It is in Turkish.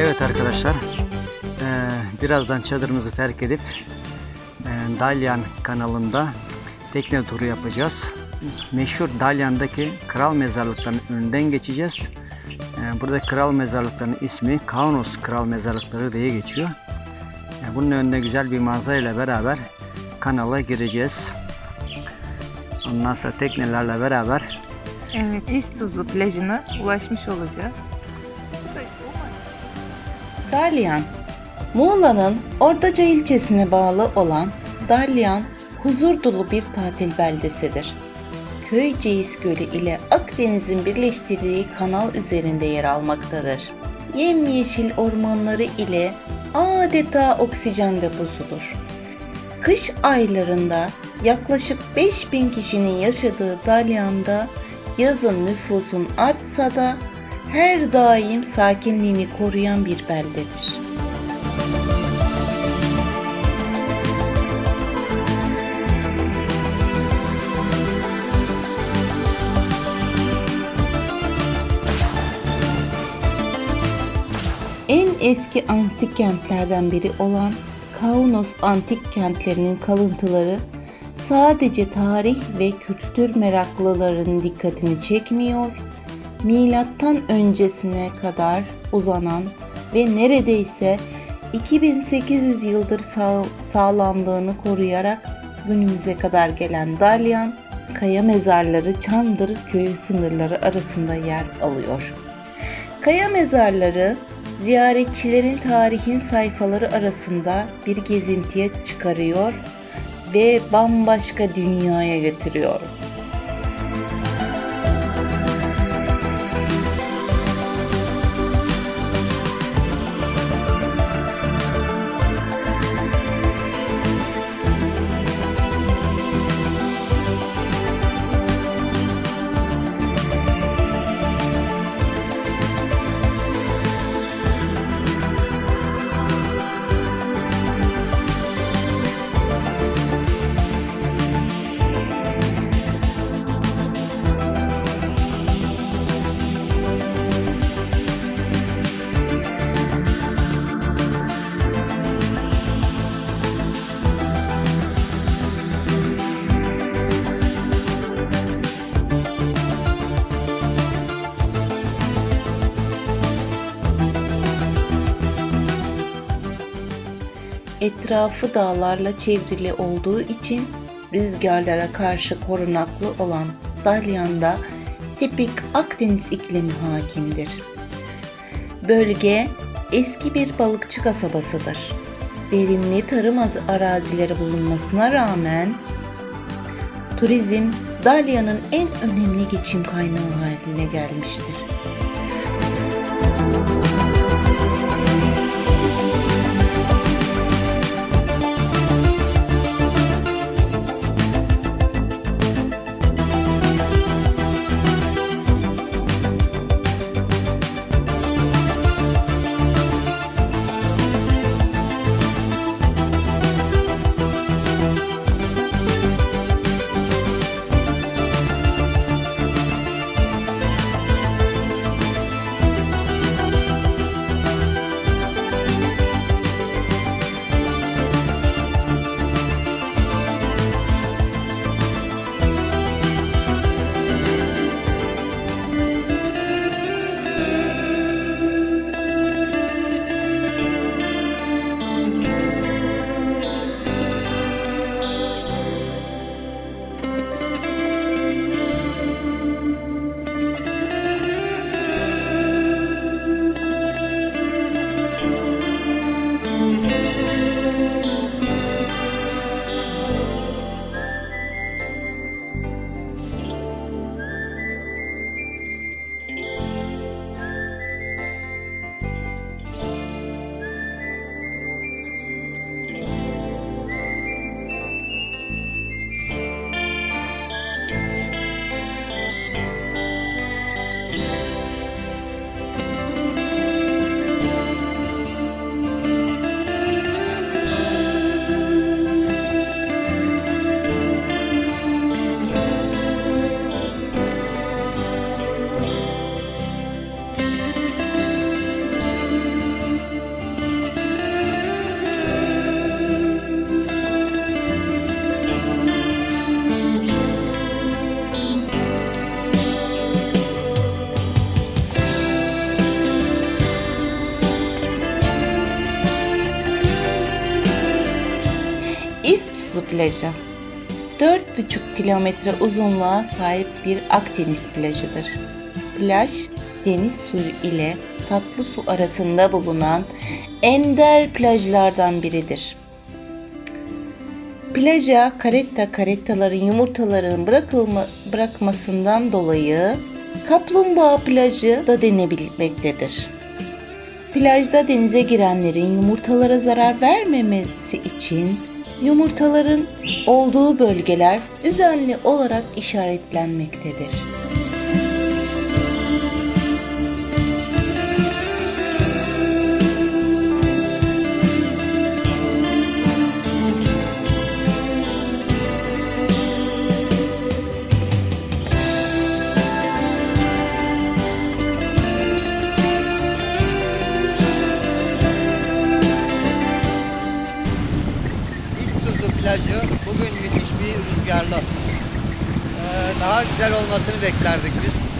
Evet arkadaşlar, eee, birazdan çadırımızı terk edip eee, Dalyan kanalında tekne turu yapacağız. Meşhur Dalyan'daki kral mezarlıklarının önünden geçeceğiz. Eee, burada kral mezarlıklarının ismi Kaunos Kral Mezarlıkları diye geçiyor. Bunun önünde güzel bir manzara ile beraber kanala gireceğiz. Ondan sonra teknelerle beraber Evet, İstuzu plajına ulaşmış olacağız. Dalyan, Muğla'nın Ortaca ilçesine bağlı olan Dalyan, huzur dolu bir tatil beldesidir. Köyceğiz Gölü ile Akdeniz'in birleştirdiği kanal üzerinde yer almaktadır. Yemyeşil ormanları ile adeta oksijen deposudur. Kış aylarında yaklaşık 5000 kişinin yaşadığı Dalyan'da yazın nüfusun artsa da her daim sakinliğini koruyan bir beldedir. En eski antik kentlerden biri olan Kaunos antik kentlerinin kalıntıları sadece tarih ve kültür meraklılarının dikkatini çekmiyor, milattan öncesine kadar uzanan ve neredeyse 2800 yıldır sağ, sağlamlığını koruyarak günümüze kadar gelen Dalyan, kaya mezarları Çandır köyü sınırları arasında yer alıyor. Kaya mezarları ziyaretçilerin tarihin sayfaları arasında bir gezintiye çıkarıyor ve bambaşka dünyaya götürüyor. Etrafı dağlarla çevrili olduğu için rüzgarlara karşı korunaklı olan Dalyan'da tipik Akdeniz iklimi hakimdir. Bölge eski bir balıkçı kasabasıdır. Verimli tarım az- arazileri bulunmasına rağmen turizm Dalyan'ın en önemli geçim kaynağı haline gelmiştir. Plajı. 4,5 kilometre uzunluğa sahip bir Akdeniz plajıdır. Plaj, deniz suyu ile tatlı su arasında bulunan ender plajlardan biridir. Plaja karetta karettaların yumurtalarının bırakılma, bırakmasından dolayı kaplumbağa plajı da denebilmektedir. Plajda denize girenlerin yumurtalara zarar vermemesi için yumurtaların olduğu bölgeler düzenli olarak işaretlenmektedir. Güzel olmasını beklerdik biz.